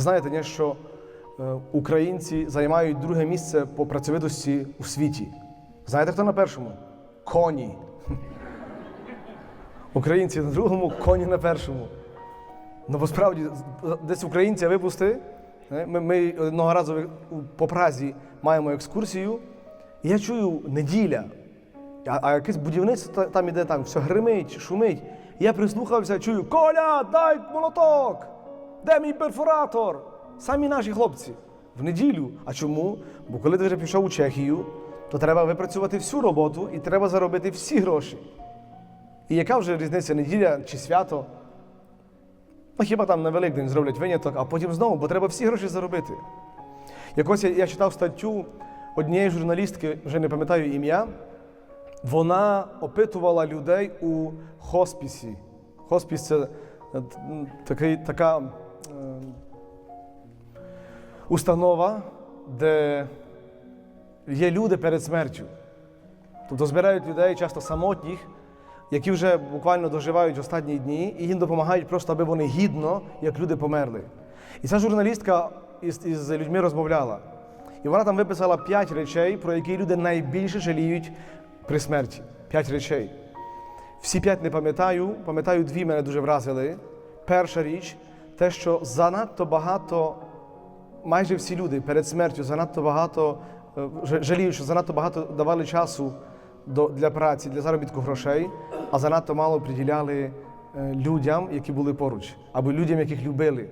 Знаєте, ні, що е, українці займають друге місце по працьовитості у світі. Знаєте, хто на першому? Коні. Українці на другому, коні на першому. Ну, бо справді, десь українця випусти. е, Ми, ми одного разу по Празі маємо екскурсію, і я чую неділя, а, а якесь будівництво там іде там, все гримить, шумить. Я прислухався, чую: Коля, дай молоток! Де мій перфоратор? Самі наші хлопці. В неділю. А чому? Бо коли ти вже пішов у Чехію, то треба випрацювати всю роботу і треба заробити всі гроші. І яка вже різниця неділя чи свято? Ну, хіба там на Великдень зроблять виняток, а потім знову, бо треба всі гроші заробити. Якось я, я читав статтю однієї журналістки, вже не пам'ятаю ім'я, вона опитувала людей у хоспісі. Хоспіс це такий, така установа, де є люди перед смертю. Тобто збирають людей, часто самотніх, які вже буквально доживають останні дні, і їм допомагають просто, аби вони гідно, як люди померли. І ця журналістка із, із людьми розмовляла. І вона там виписала п'ять речей, про які люди найбільше жаліють при смерті. П'ять речей. Всі п'ять не пам'ятаю, пам'ятаю, дві мене дуже вразили. Перша річ те, що занадто багато, майже всі люди перед смертю занадто багато е, жаліють, що занадто багато давали часу до, для праці, для заробітку грошей, а занадто мало приділяли е, людям, які були поруч, або людям, яких любили.